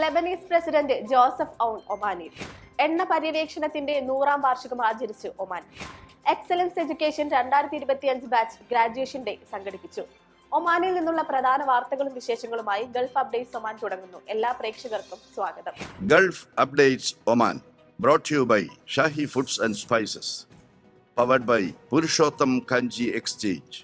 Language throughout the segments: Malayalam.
ലെബനീസ് പ്രസിഡന്റ് ജോസഫ് ഔൺ ഒമാനിൽ എണ്ണ പര്യവേക്ഷണത്തിന്റെ നൂറാം വാർഷികം ആചരിച്ച് ഒമാൻ. എക്സലൻസ് എഡ്യൂക്കേഷൻ രണ്ടായിരത്തി ഇരുപത്തി അഞ്ച് ബാച്ച് ഗ്രാജുവേഷൻ ഡേ സംഘടിപ്പിച്ചു. ഒമാനിൽ നിന്നുള്ള പ്രധാന വാർത്തകളും വിശേഷങ്ങളുമായി ഗൾഫ് അപ്ഡേറ്റ്സ് ഒമാൻ തുടങ്ങുന്നു. എല്ലാ പ്രേക്ഷകർക്കും സ്വാഗതം. Gulf Updates Oman brought you by Shahi foods and spices powered by Purushottam Kanji exchange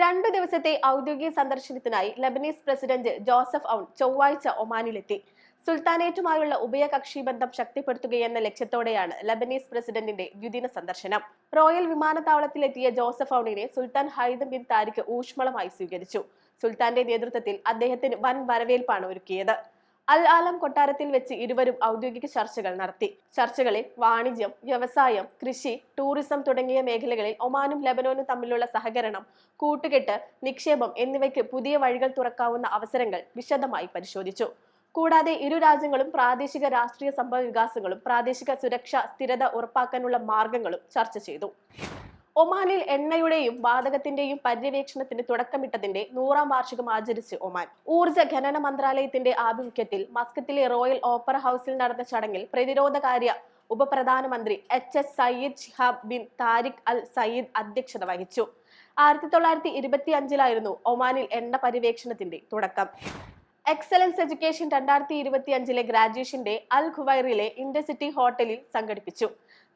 രണ്ടു ദിവസത്തെ ഔദ്യോഗിക സന്ദർശനത്തിനായി ലബനീസ് പ്രസിഡന്റ് ജോസഫ് ഔൺ ചൊവ്വാഴ്ച ഒമാനിലെത്തി. സുൽത്താനേറ്റുമായുള്ള ഉഭയകക്ഷി ബന്ധം ശക്തിപ്പെടുത്തുകയെന്ന ലക്ഷ്യത്തോടെയാണ് ലബനീസ് പ്രസിഡന്റിന്റെ ദ്വിദിന സന്ദർശനം. റോയൽ വിമാനത്താവളത്തിലെത്തിയ ജോസഫ് ഔണിനെ സുൽത്താൻ ഹൈദം ബിൻ താരിഖ് ഊഷ്മളമായി സ്വീകരിച്ചു. സുൽത്താന്റെ നേതൃത്വത്തിൽ അദ്ദേഹത്തിന് വൻ വരവേൽപ്പാണ് ഒരുക്കിയത്. അൽ ആലം കൊട്ടാരത്തിൽ വെച്ച് ഇരുവരും ഔദ്യോഗിക ചർച്ചകൾ നടത്തി. ചർച്ചകളിൽ വാണിജ്യം വ്യവസായം കൃഷി ടൂറിസം തുടങ്ങിയ മേഖലകളിൽ ഒമാനും ലബനോനും തമ്മിലുള്ള സഹകരണം കൂട്ടുകെട്ട് നിക്ഷേപം എന്നിവയ്ക്ക് പുതിയ വഴികൾ തുറക്കാവുന്ന അവസരങ്ങൾ വിശദമായി പരിശോധിച്ചു. കൂടാതെ ഇരു രാജ്യങ്ങളും പ്രാദേശിക രാഷ്ട്രീയ സംഭവ വികാസങ്ങളും പ്രാദേശിക സുരക്ഷ സ്ഥിരത ഉറപ്പാക്കാനുള്ള മാർഗങ്ങളും ചർച്ച ചെയ്തു. ഒമാനിൽ എണ്ണയുടെയും വാതകത്തിന്റെയും പര്യവേക്ഷണത്തിന് തുടക്കമിട്ടതിന്റെ നൂറാം വാർഷികം ആചരിച്ച് ഒമാൻ. ഊർജ ഖനന മന്ത്രാലയത്തിന്റെ ആഭിമുഖ്യത്തിൽ മസ്കത്തിലെ റോയൽ ഓപ്പറ ഹൗസിൽ നടന്ന ചടങ്ങിൽ പ്രതിരോധകാര്യ ഉപപ്രധാനമന്ത്രി H S Sayyid Shihab bin Tariq al Sayyid അധ്യക്ഷത വഹിച്ചു. ആയിരത്തി തൊള്ളായിരത്തി ഇരുപത്തി അഞ്ചിലായിരുന്നു ഒമാനിൽ എണ്ണ പര്യവേക്ഷണത്തിന്റെ തുടക്കം. എക്സലൻസ് എഡ്യൂക്കേഷൻ രണ്ടായിരത്തി ഇരുപത്തി അഞ്ചിലെ ഗ്രാജുവേഷന്റെ അൽ ഖുവൈറിലെ ഇന്റർസിറ്റി ഹോട്ടലിൽ സംഘടിപ്പിച്ചു.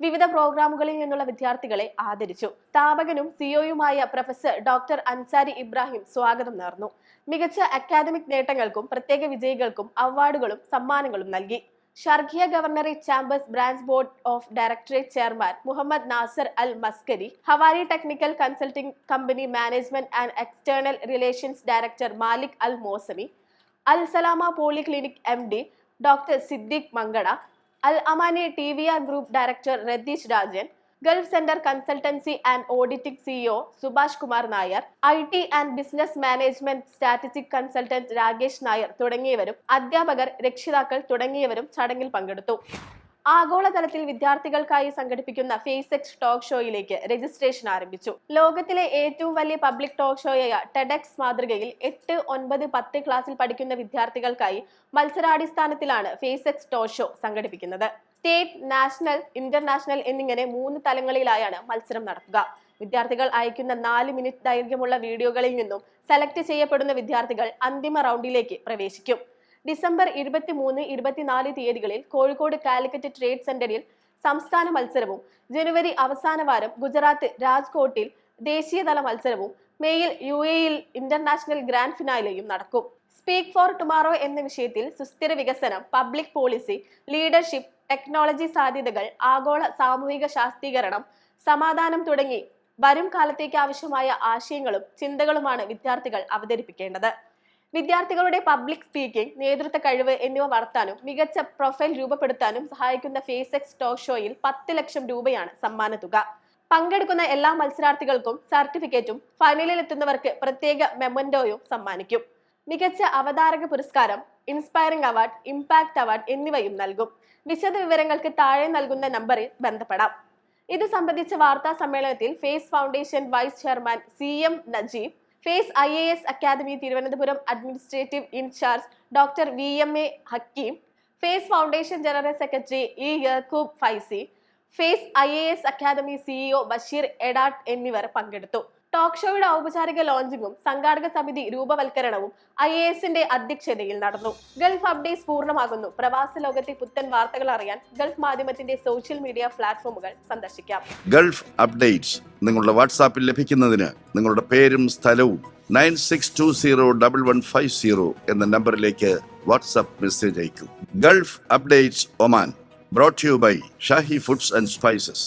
വിവിധ പ്രോഗ്രാമുകളിൽ നിന്നുള്ള വിദ്യാർത്ഥികളെ ആദരിച്ചു. സ്ഥാപകനും സിഒയുമായ പ്രൊഫസർ ഡോക്ടർ അൻസാരി ഇബ്രാഹിം സ്വാഗതം നേർന്നു. മികച്ച അക്കാദമിക് നേട്ടങ്ങൾക്കും പ്രത്യേക വിജയികൾക്കും അവാർഡുകളും സമ്മാനങ്ങളും നൽകി. Sharqiya governorate chambers branch board of directorate chairman Mohammed Nasser al Maskari Hawari technical consulting company management and external relations director Malik al Mosami al Salama polyclinic M D doctor Siddique Mankada al Amani T V R group director Ratheesh Rajan Gulf centre consultancy and auditing CEO Subhash Kumar Nair I T and business management statistic consultant Rakesh Nair തുടങ്ങിയവരും അധ്യാപകർ രക്ഷിതാക്കൾ തുടങ്ങിയവരും ചടങ്ങിൽ പങ്കെടുത്തു. ആഗോളതലത്തിൽ വിദ്യാർത്ഥികൾക്കായി സംഘടിപ്പിക്കുന്ന ഫേസെക്സ് ടോക്ക് ഷോയിലേക്ക് രജിസ്ട്രേഷൻ ആരംഭിച്ചു. ലോകത്തിലെ ഏറ്റവും വലിയ പബ്ലിക് ടോക്ക് ഷോയായ ടെഡക്സ് മാതൃകയിൽ എട്ട് ഒൻപത് പത്ത് ക്ലാസ്സിൽ പഠിക്കുന്ന വിദ്യാർത്ഥികൾക്കായി മത്സരാടിസ്ഥാനത്തിലാണ് ഫേസെക്സ് ടോക്ക് ഷോ സംഘടിപ്പിക്കുന്നത്. സ്റ്റേറ്റ് നാഷണൽ ഇന്റർനാഷണൽ എന്നിങ്ങനെ മൂന്ന് തലങ്ങളിലായാണ് മത്സരം നടക്കുക. വിദ്യാർത്ഥികൾ അയക്കുന്ന നാല് മിനിറ്റ് ദൈർഘ്യമുള്ള വീഡിയോകളിൽ നിന്നും സെലക്ട് ചെയ്യപ്പെടുന്ന വിദ്യാർത്ഥികൾ അന്തിമ റൗണ്ടിലേക്ക് പ്രവേശിക്കും. ഡിസംബർ ഇരുപത്തി മൂന്ന് ഇരുപത്തിനാല് തീയതികളിൽ കോഴിക്കോട് കാലിക്കറ്റ് ട്രേഡ് സെന്ററിൽ സംസ്ഥാന മത്സരവും ജനുവരി അവസാന വാരം ഗുജറാത്ത് രാജ്കോട്ടിൽ ദേശീയതല മത്സരവും മേയിൽ യു എയിൽ ഇന്റർനാഷണൽ ഗ്രാൻഡ് ഫിനാലെയും നടക്കും. സ്പീക്ക് ഫോർ ടുമാറോ എന്ന വിഷയത്തിൽ സുസ്ഥിര വികസനം പബ്ലിക് പോളിസി ലീഡർഷിപ്പ് ടെക്നോളജി സാധ്യതകൾ ആഗോള സാമൂഹിക ശാസ്ത്രീകരണം സമാധാനം തുടങ്ങി വരും കാലത്തേക്ക് ആവശ്യമായ ആശയങ്ങളും ചിന്തകളുമാണ് വിദ്യാർത്ഥികൾ അവതരിപ്പിക്കേണ്ടത്. വിദ്യാർത്ഥികളുടെ പബ്ലിക് സ്പീക്കിംഗ് നേതൃത്വ കഴിവ് എന്നിവ വളർത്താനും മികച്ച പ്രൊഫൈൽ രൂപപ്പെടുത്താനും സഹായിക്കുന്ന ഫേസ് എക്സ് ടോക്ക് ഷോയിൽ പത്ത് ലക്ഷം രൂപയാണ് സമ്മാന തുക. പങ്കെടുക്കുന്ന എല്ലാ മത്സരാർത്ഥികൾക്കും സർട്ടിഫിക്കറ്റും ഫൈനലിൽ എത്തുന്നവർക്ക് പ്രത്യേക മെമൻഡോയും സമ്മാനിക്കും. മികച്ച അവതാരക പുരസ്കാരം ഇൻസ്പയറിംഗ് അവാർഡ് ഇമ്പാക്ട് അവാർഡ് എന്നിവയും നൽകും. വിശദ വിവരങ്ങൾക്ക് താഴെ നൽകുന്ന നമ്പറിൽ ബന്ധപ്പെടാം. ഇത് സംബന്ധിച്ച വാർത്താ സമ്മേളനത്തിൽ Face foundation vice chairman C M Najeeb Face I A S academy Thiruvananthapuram administrative in charge doctor V M A Hakeem Face foundation general secretary E Yarkoob Faizy Face I A S academy CEO Basheer Edatt എന്നിവർ പങ്കെടുത്തു. ടോക്ക് ഷോയുടെ ഔപചാരിക ലോഞ്ചിങ്ങും സംഘാടക സമിതി രൂപവൽക്കരണവും ഐ എ എസിന്റെ അധ്യക്ഷതയിൽ നടന്നു. ഗൾഫ് അപ്ഡേറ്റ്സ് പൂർണമാകുന്നു. പ്രവാസ ലോകത്തെ പുത്തൻ വാർത്തകൾ അറിയാൻ ഗൾഫ് മാധ്യമത്തിന്റെ സോഷ്യൽ മീഡിയ പ്ലാറ്റ്ഫോമുകൾ സന്ദർശിക്കാം. ഗൾഫ് അപ്ഡേറ്റ്സ് നിങ്ങളുടെ വാട്സാപ്പിൽ ലഭിക്കുന്നതിന് നിങ്ങളുടെ പേരും സ്ഥലവും nine six two zero double one five zero എന്ന നമ്പറിലേക്ക് വാട്സാപ്പ് മെസ്സേജ് അയക്കും. Gulf Updates Oman brought you by Shahi foods and spices